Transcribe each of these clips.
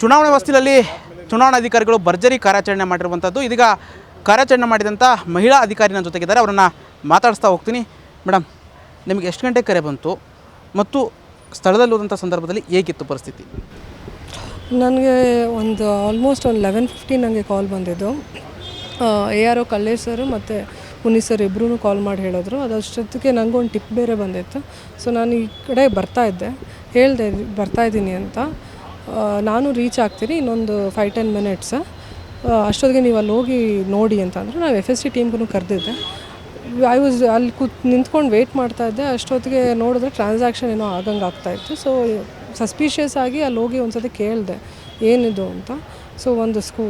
ಚುನಾವಣೆ ಚುನಾವಣಾ ಅಧಿಕಾರಿಗಳು ಭರ್ಜರಿ ಕಾರ್ಯಾಚರಣೆ ಮಾಡಿರುವಂಥದ್ದು ಇದೀಗ ಕಾರ್ಯಾಚರಣೆ ಮಾಡಿದಂಥ ಮಹಿಳಾ ಅಧಿಕಾರಿ ನನ್ನ ಜೊತೆಗಿದ್ದಾರೆ. ಅವರನ್ನು ಮಾತಾಡಿಸ್ತಾ ಹೋಗ್ತೀನಿ. ಮೇಡಮ್ ನಿಮಗೆ ಎಷ್ಟು ಗಂಟೆ ಕರೆ ಬಂತು? ಮತ್ತು ಸ್ಥಳದಲ್ಲಿ ಹೋದಂಥ ಸಂದರ್ಭದಲ್ಲಿ ಹೇಗಿತ್ತು ಪರಿಸ್ಥಿತಿ? ನನಗೆ ಒಂದು ಆಲ್ಮೋಸ್ಟ್ ಒಂದು ಲೆವೆನ್ ಫಿಫ್ಟಿ ನನಗೆ ಕಾಲ್ ಬಂದಿದ್ದು. A R O Kallesh sir ಮತ್ತು ಮುನಿ ಸರ್ ಇಬ್ಬರೂ ಕಾಲ್ ಮಾಡಿ ಹೇಳಿದ್ರು. ಅದಷ್ಟೊತ್ತಿಗೆ ನನಗೊಂದು ಟಿಪ್ ಬೇರೆ ಬಂದಿತ್ತು. ಸೊ ನಾನು ಈ ಕಡೆ ಬರ್ತಾ ಇದ್ದೆ. ಹೇಳಿದೆ, ಬರ್ತಾ ಇದ್ದೀನಿ ಅಂತ. ನಾನು ರೀಚ್ ಆಗ್ತೀನಿ, ಇನ್ನೊಂದು ಫೈವ್ ಟೆನ್ ಮಿನಿಟ್ಸ್ ಅಷ್ಟೊತ್ತಿಗೆ ನೀವು ಅಲ್ಲಿ ಹೋಗಿ ನೋಡಿ ಅಂತ ನಾವು ಎಫ್ ಎಸ್ ಸಿ ಟೀಮ್ಗೂ ಕರೆದಿದ್ದೆ. ಐ ವಾಸ್ ಅಲ್ಲಿ ಕೂತ್, ನಿಂತ್ಕೊಂಡು ವೆಯ್ಟ್ ಮಾಡ್ತಾ ಇದ್ದೆ, ಅಷ್ಟೊತ್ತಿಗೆ ನೋಡಿದ್ರೆ ಟ್ರಾನ್ಸಾಕ್ಷನ್ ಏನೋ ಆಗಂಗೆ ಆಗ್ತಾಯಿತ್ತು ಸೊ ಸಸ್ಪಿಷಿಯಸ್ ಆಗಿ ಅಲ್ಲಿ ಹೋಗಿ ಒಂದು ಸತಿ ಕೇಳಿದೆ, ಏನಿದು ಅಂತ. ಸೊ ಒಂದು ಸ್ಕೂ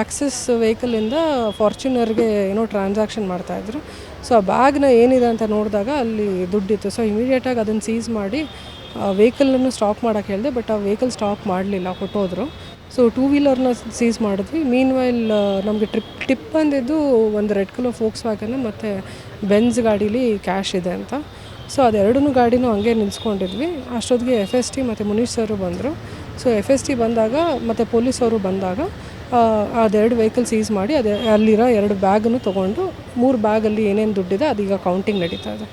ಆಕ್ಸಿಸ್ ವೆಹಿಕಲಿಂದ ಫಾರ್ಚುನರ್ಗೆ ಏನೋ ಟ್ರಾನ್ಸಾಕ್ಷನ್ ಮಾಡ್ತಾಯಿದ್ರು ಸೊ ಆ ಬ್ಯಾಗ್ನ ಏನಿದೆ ಅಂತ ನೋಡಿದಾಗ ಅಲ್ಲಿ ದುಡ್ಡಿತ್ತು. ಸೊ ಇಮಿಡಿಯೇಟಾಗಿ ಅದನ್ನು ಸೀಸ್ ಮಾಡಿ ವೆಹಿಕಲನ್ನು ಸ್ಟಾಪ್ ಮಾಡೋಕ್ಕೆ ಹೇಳಿದೆ, ಬಟ್ ಆ ವೆಹಿಕಲ್ ಸ್ಟಾಪ್ ಮಾಡಲಿಲ್ಲ, ಕೊಟ್ಟೋದ್ರು. ಸೊ ಟೂ ವೀಲರ್ನ ಸೀಸ್ ಮಾಡಿದ್ವಿ. ಮೀನ್ ವೈಲ್ ನಮಗೆ ಟ್ರಿಪ್ ಟಿಪ್ ಬಂದಿದ್ದು ಒಂದು ರೆಡ್ ಕಲರ್ ಫೋಕ್ಸ್ ವ್ಯಾಗನ್ ಮತ್ತು ಬೆನ್ಸ್ ಗಾಡೀಲಿ ಕ್ಯಾಶ್ ಇದೆ ಅಂತ. ಸೊ ಅದೆರಡೂ ಗಾಡಿನೂ ಹಂಗೆ ನಿಲ್ಸ್ಕೊಂಡಿದ್ವಿ. ಅಷ್ಟೊತ್ತಿಗೆ ಎಫ್ ಎಸ್ ಟಿ ಮತ್ತು ಮುನೀಶ್ ಸರು ಬಂದರು. ಸೊ ಎಫ್ ಎಸ್ ಟಿ ಬಂದಾಗ ಮತ್ತು ಪೊಲೀಸವರು ಬಂದಾಗ ಅದೆರಡು ವೆಹಿಕಲ್ ಸೀಸ್ ಮಾಡಿ, ಅದೇ, ಅಲ್ಲಿರೋ ಎರಡು ಬ್ಯಾಗನ್ನು ತೊಗೊಂಡು, ಮೂರು ಬ್ಯಾಗಲ್ಲಿ ಏನೇನು ದುಡ್ಡಿದೆ ಅದೀಗ ಕೌಂಟಿಂಗ್ ನಡೀತಾ ಇದೆ.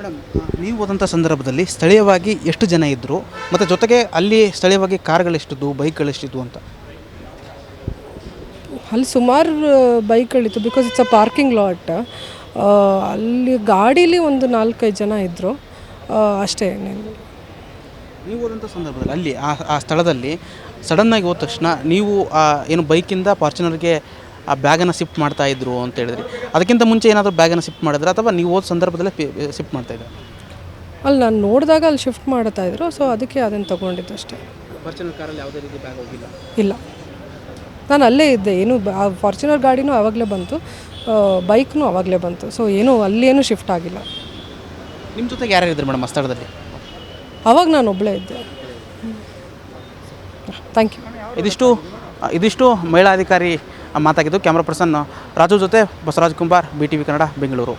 ಮೇಡಮ್ ನೀವು ಹೋದಂಥ ಸಂದರ್ಭದಲ್ಲಿ ಸ್ಥಳೀಯವಾಗಿ ಎಷ್ಟು ಜನ ಇದ್ದರು ಮತ್ತು ಜೊತೆಗೆ ಅಲ್ಲಿ ಸ್ಥಳೀಯವಾಗಿ ಕಾರ್ಗಳೆಷ್ಟಿದ್ವು ಬೈಕ್ಗಳೆಷ್ಟಿದ್ವು ಅಂತ? ಅಲ್ಲಿ ಸುಮಾರು ಬೈಕ್ಗಳಿತ್ತು because it's a parking lot ಅಲ್ಲಿ ಗಾಡೀಲಿ ಒಂದು ನಾಲ್ಕೈದು ಜನ ಇದ್ದರು ಅಷ್ಟೇ. ನೀವು ಹೋದಂಥ ಸಂದರ್ಭದಲ್ಲಿ ಅಲ್ಲಿ ಆ ಆ ಸ್ಥಳದಲ್ಲಿ ಸಡನ್ನಾಗಿ ಹೋದ ತಕ್ಷಣ ನೀವು ಏನು ಬೈಕಿಂದ ಫಾರ್ಚುನರ್ಗೆ ಆ ಬ್ಯಾಗನ್ನು ಶಿಫ್ಟ್ ಮಾಡ್ತಾ ಇದ್ರು ಅಂತ ಹೇಳಿದ್ರಿ. ಅದಕ್ಕಿಂತ ಮುಂಚೆ ಏನಾದರೂ ಬ್ಯಾಗನ್ನು ಶಿಫ್ಟ್ ಮಾಡಿದ್ರೆ? ಅಥವಾ ನೀವು ಹೋದ ಸಂದರ್ಭದಲ್ಲೇ ಶಿಫ್ಟ್ ಮಾಡ್ತಾ ಇದ್ದಾರೆ ಅಲ್ಲಿ ನಾನು ನೋಡಿದಾಗ ಅಲ್ಲಿ ಶಿಫ್ಟ್ ಮಾಡ್ತಾ ಇದ್ರು ಸೊ ಅದಕ್ಕೆ ಅದನ್ನು ತೊಗೊಂಡಿದ್ದು ಅಷ್ಟೇ. ಫಾರ್ಚುನರ್ ಕಾರಲ್ಲಿ ಯಾವುದೇ ರೀತಿ ಬ್ಯಾಗ್ ಹೋಗಿಲ್ಲ? ಇಲ್ಲ. ನಾನು ಅಲ್ಲೇ ಇದ್ದೆ ಏನು ಆ ಫಾರ್ಚುನರ್ ಗಾಡಿನೂ ಆವಾಗಲೇ ಬಂತು ಬೈಕ್ನೂ ಆವಾಗಲೇ ಬಂತು ಸೊ ಏನೂ ಅಲ್ಲೇನೂ ಶಿಫ್ಟ್ ಆಗಿಲ್ಲ. ನಿಮ್ಮ ಜೊತೆಗೆ ಯಾರ್ಯಾರು ಇದ್ರು ಮೇಡಮ್ ಆ ಸ್ಥಳದಲ್ಲಿ? ಅವಾಗ ನಾನು ಒಬ್ಬಳೇ ಇದ್ದೆ. Thank you. ಇದಿಷ್ಟು ಇದಿಷ್ಟು ಮಹಿಳಾ ಅಧಿಕಾರಿ ಮಾತಾಗಿದ್ದು ಕ್ಯಾಮ್ರಾ ಪರ್ಸನ್ ರಾಜು ಜೊತೆ ಬಸವರಾಜ್ ಕುಂಬಾರ್ ಬಿ ಕನ್ನಡ ಬೆಂಗಳೂರು.